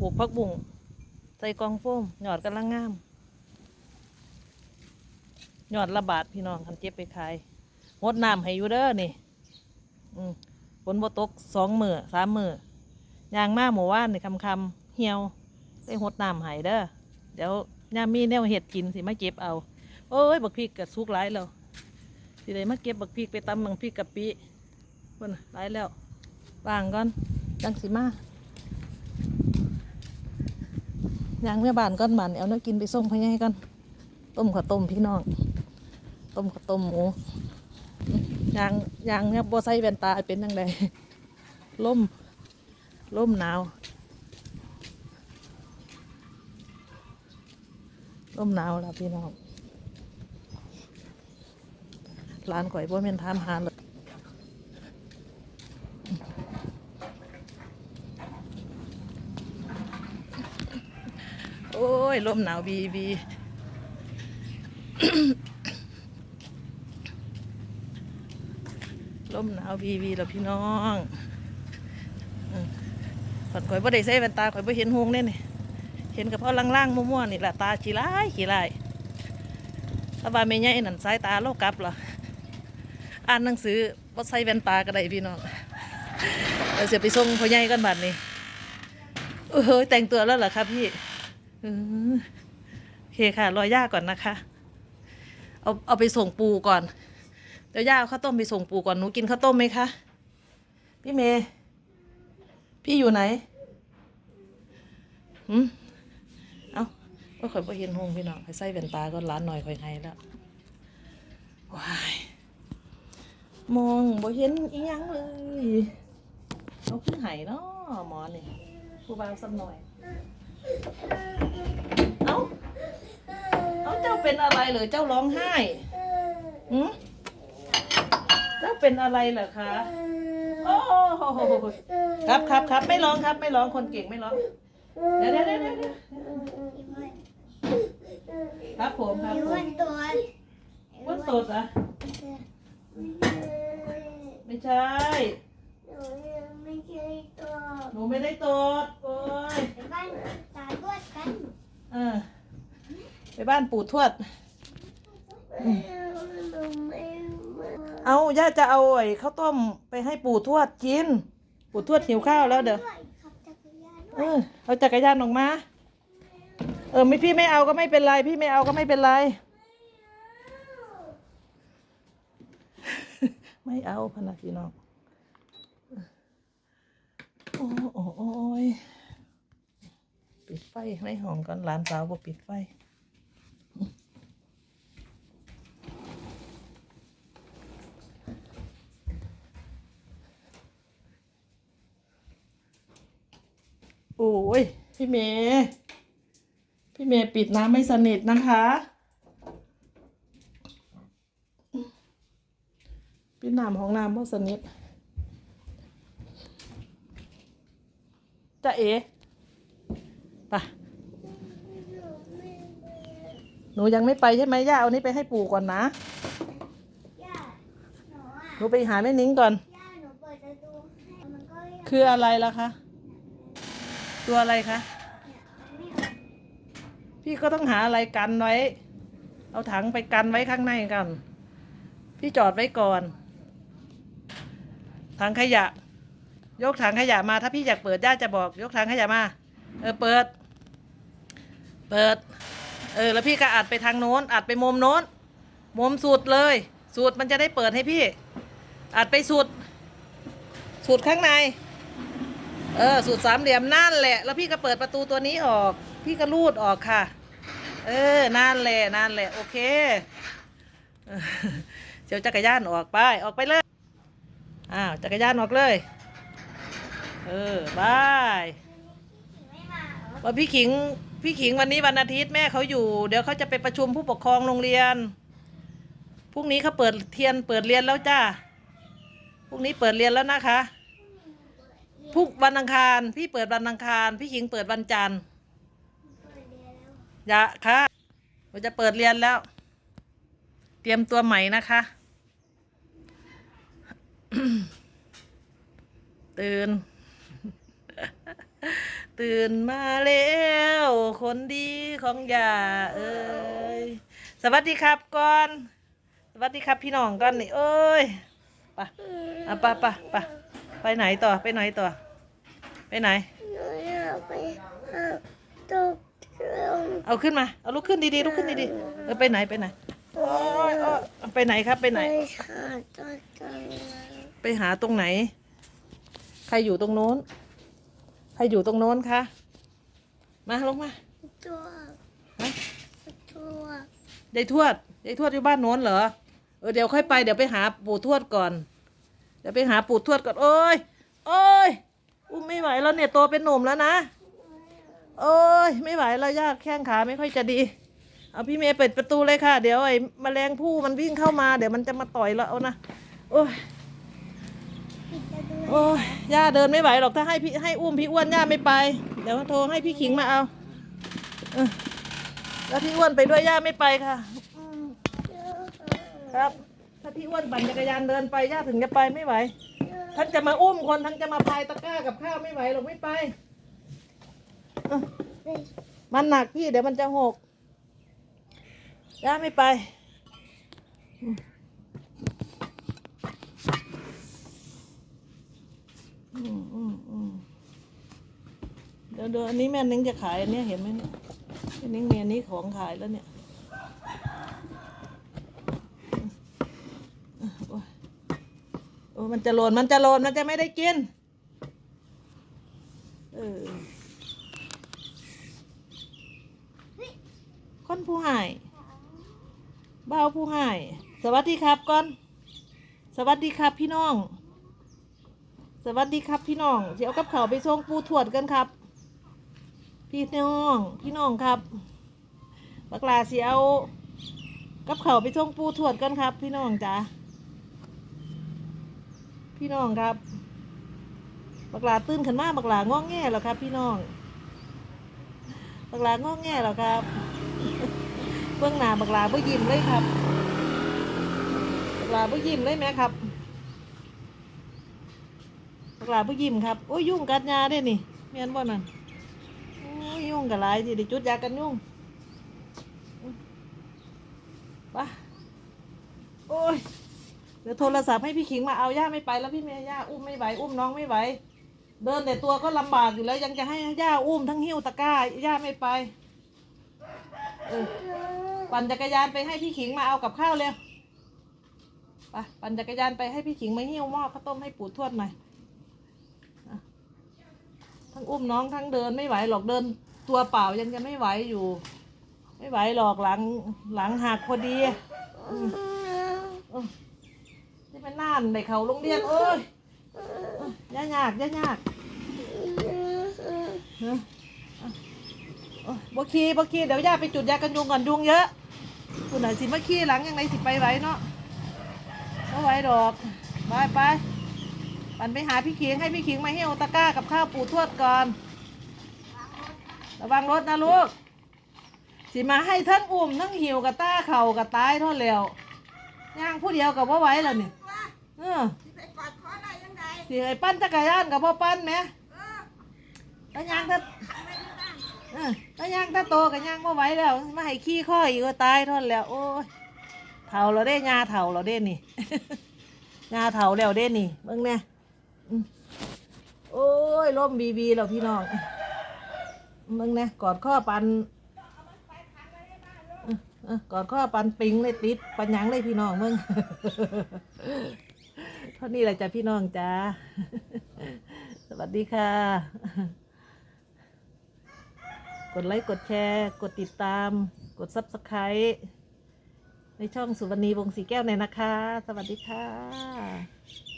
ปลูกพักบุ้งใส่กองโฟมหยอดกำลังงามหยอดระบาดพี่น้องคันเจ็บไปขายงดน้ำให้อยู่เด้อนี่ฝนบ่ตกสองมือสามมือยางมาหมู่ว่านนี่คำคำเหี่ยวได้หดน้ำให้เด้อเดี๋ยวยามีแนวเห็ดกินสิมาเก็บเอาโอ้ยบักพริกกะสุกหลายแล้วสิได้มาเก็บบักพริกไปตำบักพริกกะปิเพิ่นน่ะหลายแล้ววางก่อนจังสิมา ยางเมื่อบานก้อนมันเอาเนื้อกินไปส่งพ่อใหญ่กันต้มข้าวต้มพี่น้องต้มข้าวต้มหมูยางยางเนี่ยบัใส่แว่นตาเป็นยังไงล่มล่มหนาวล่มหนาวแล้วพี่น้องร้านข่อยบ่แม่นทำหาเล ยโอ้ยลมหนาวบีบีลมหนาวบีบีแล้วพี่น้องอืมฝันข่อยบ่ได้ใส่แว่นตาข่อยบ่เห็นหงเน่นี่เห็นกับพ่อล่างๆมั่วๆนี่แหละตาขี้ร้ายขี้ร้ายถ้าว่าแม่ใหญ่นั่นสายตาโลกลับเหรออ่านหนังสือบ่ใส่แว่นตาก็ได้พี่น้องเดี๋ยวเสียไปส่งพ่อใหญ่กันบัดนี้เอ้ยแต่งตัวแล้วเหรอครับพี่ อือโอเคค่ะ รอย่าก่อนนะคะ เอาเอาไปส่งปูก่อน เดี๋ยวย่าเอาข้าวต้มไปส่งปูก่อน หนูกินข้าวต้มไหมคะ พี่เมย์พี่อยู่ไหนหืมเอาว่าข่อยบ่เห็นหงพี่น้องให้ใส่แว่นตาก็ร้านหน่อยข่อยให้แล้วว้ายมองบ่เห็นอีหยังเลยเอาขึ้นไห้เนาะหมอนี่ผู้บ่าวสักหน่อย เอาเจ้าเป็นอะไรเหรอเจ้าร้องไห้หืมเจ้าเป็นอะไรเหรอคะ โอ้โหครับครับครับไม่ร้องครับ ไม่ร้องคนเก่งไม่ร้อง เดี๋ยวเดี๋ยวเดี๋ยวเดี๋ยวครับผมครับผมว่าสดเหรอะไม่ใช่หนูไม่ได้ตดโอ้ยเออไป บ้านปู่ทวด เอาย่าจะเอาไอ้ข้าวต้มไปให้ปู่ทวดกิน ปู่ทวดหิวข้าวแล้วเดี๋ยวเออเอาจักรยานออกมา เออไม่พี่ไม่เอาก็ไม่เป็นไร พี่ไม่เอาก็ไม่เป็นไร ไม่เอาพะนักพี่น้องโอ้โอ้โอ้ยปิดไฟในห้องก่อนหลานสาวบอกปิดไฟ โอ้ย พี่เมย์พี่เมย์ปิดน้ำไม่สนิทนะคะ ปิดน้ำของน้ำไม่สนิทจะเอ๋ไปะหนูยังไม่ไปใช่ไหมย่าเอานี้ไปให้ปู่ก่อนนะหนูไปหาแม่นิ้งก่อน คืออะไรล่ะคะ ตัวอะไรคะ พี่ก็ต้องหาอะไรกันไว้ เอาถังไปกันไว้ข้างในกัน พี่จอดไว้ก่อน ถังขยะ ยกถังขยะมา ถ้าพี่อยากเปิดย่าจะบอก ยกถังขยะมา เออเปิด เปิด เออ แล้วพี่ก็อัดไปทางโน้น อัดไปมุมโน้น มุมสุดเลย สุดมันจะได้เปิดให้พี่ อัดไปสุด สุดข้างใน เออ สูตรสามเหลี่ยมนั่นแหละ แล้วพี่ก็เปิดประตูตัวนี้ออก พี่ก็รูดออกค่ะ เออ นั่นแหละ นั่นแหละ โอเคเออเดี๋ยวจักรยานออกไป ออกไปเลย อ้าว จักรยานออกเลย เออบายว่าพี่ขิง พี่ขิงวันนี้วันอาทิตย์แม่เขาอยู่ เดี๋ยวเขาจะไปประชุมผู้ปกครองโรงเรียน พรุ่งนี้เขาเปิดเทียนเปิดเรียนแล้วจ้า พรุ่งนี้เปิดเรียนแล้วนะคะ พุกวันอังคาร พี่เปิดวันอังคาร พี่ขิงเปิดวันจันทร์อย่าค่ะเราจะเปิดเรียนแล้ว เตรียมตัวใหม่นะคะ ตื่น ตื่นมาแล้วคนดีของยาเอ้ยสวัสดีครับก่อน สวัสดีครับพี่น้องก่อนนี่เอ้ยไปอะไปไปไป ไปไหนต่อ ไปไหนต่อ ไปไหน หนูอยากไปหาตกเรือเอาขึ้นมา เอาลุกขึ้นดีๆลุกขึ้นดีๆเออไปไหนไปไหนโอ้ยโอ้ยเอาไปไหนครับไปไหน ไปหาตกเรือไปหาตรงไหน ใครอยู่ตรงโน้น ใครอยู่ตรงโน้นคะ มาลงมาตัวฮะตัวยายทวดยายทวดอยู่บ้านโน้นเหรอ เออเดี๋ยวค่อยไปเดี๋ยวไปหาปู่ทวดก่อน เดี๋ยวไปหาปู่ทวดก่อนโอ้ยโอ้ยอุ้มไม่ไหวแล้วเนี่ยโตเป็นหนุ่มแล้วนะโอ้ยไม่ไหวแล้วยากแข้งขาไม่ค่อยจะดี เอาพี่เมย์เปิดประตูเลยค่ะ เดี๋ยวไอ้แมลงผู้มันวิ่งเข้ามาเดี๋ยวมันจะมาต่อยเราเอานะโอ้ยโอ้ยย่าเดินไม่ไหวหรอกถ้าให้พี่ให้อุ้มพี่อ้วนย่าไม่ไป เดี๋ยวโทรให้พี่ขิงมาเอาเออแล้วพี่อ้วนไปด้วยย่าไม่ไปค่ะ ครับ ถ้าพี่อ้วนปั่นจักรยานเดินไปย่าถึงจะไปไม่ไหวทั้งจะมาอุ้มคนทั้งจะมาพายตะกร้ากับข้าวไม่ไหวหรอกไม่ไปเออมันหนักพี่เดี๋ยวมันจะหกย่าไม่ไปอืมอืมอืมอืมเดี๋ยวเดี๋ยวอันนี้แม่นิ้งจะขายอันเนี้ยเห็นไหมเนี่ยแม่นิ้งมีอันนี้ของขายแล้วเนี่ยโอ้ยโอ้มันจะหล่นมันจะหล่นมันจะไม่ได้กิน เออคนผู้ใหายบ่าผู้ใหาย สวัสดีครับก่อน สวัสดีครับพี่น้อง สวัสดีครับพี่น้องเดี๋ยวกับเขาไปส่งปูถวดกันครับ พี่น้อง พี่น้องครับบักลาเสียวกับเขาไปส่งปูถวดกันครับ พี่น้องจ้า พี่น้องครับ บักลาตื่นขึ้นมาบักลาง้อแงแล้วครับ พี่น้อง บักลาง้อแงแล้วครับเบื้องหน้าบักลาเบื้ยิ้มเลยครับบักลาเบื้ยิ้มเลยไหมครับบักหลาผู้ยิ้มครับโอ้ยยุ่งกัดยาได้นี่เมียนบ่นั่นโอ้ยยุ่งกับหลายทีได้จุดยากันยุ่งไปะโอ้ย ดี๋ยวโทรศัพท์ให้พี่ขิงมาเอาย่าไม่ไปแล้วพี่เมย์ย่าอุ้มไม่ไหวอุ้มน้องไม่ไหวเดินแต่ตัวก็ลำบากอยู่แล้ว ยังจะให้ย่าอุ้มทั้งหิ้วตะกร้าย่าไม่ไปเออปั่นจักรยานไปให้พี่ขิงมาเอากับข้าวเร็วไปปั่นจักรยานไปให้พี่ขิงมาหิ้วหม้อข้าวต้มให้ปู่ทวดหน่อยทั้งอุ้มน้องทั้งเดินไม่ไหวหรอกเดินตัวเปล่ายังจะไม่ไหวอยู่ ไม่ไหวหรอกหลังหลังหักพอดีอืมานได้เขาโรงเรียนโอ้ยเอ้ยย่ายากย่ายากเออเอาโอ้ยบคีบคีเดี๋ยวย่าไปจุดยากันยุงก่อนยุงเยอะคุณไหนสิมาขี้หลังยังไงสิไปไหวเนาะไม่ไหวดอกไปไปปั่นไปหาพี่ขิงให้พี่ขิงมาเหี่ยวตะกร้ากับข้าวปู่ทวดก่อน ระวังรถนะลูกสิมาให้ทั้งอุ่มทั้งหิวกับต้าเข่ากับตายเท่าแล้วย่างผู้เดียวกับว่าไหวแล้วนี่ เออไปกอดคอได้ยังไงสิไอ้ปั้นจักรยานกับพ่อปั้นไหมแล้วย่างถ้าเออแล้วย่างถ้าโตกับย่างว่าไหวแล้วมาให้ขี้ข้ออีกก็ตายเท่าแล้ว โอ้ยเถ่าเราได้ยาเถ่าเราได้นี่ ยาเถ่าแล้วได้นี่เบิ่งเนี่ยอืมโอ้ยล่มบีบีแล้วพี่น้องมึงเนี่ยกอดข้อปันเออเออกอดข้อปันปิงเลยติดปัญญังเลยพี่น้องมึงเท่านี้แหละจ้ะพี่น้องจ้าสวัสดีค่ะ กดไลค์กดแชร์ กดติดตาม กดซับสไครต์ในช่องสุวรรณีวงศสีแก้วเนี่ยนะคะ สวัสดีค่ะ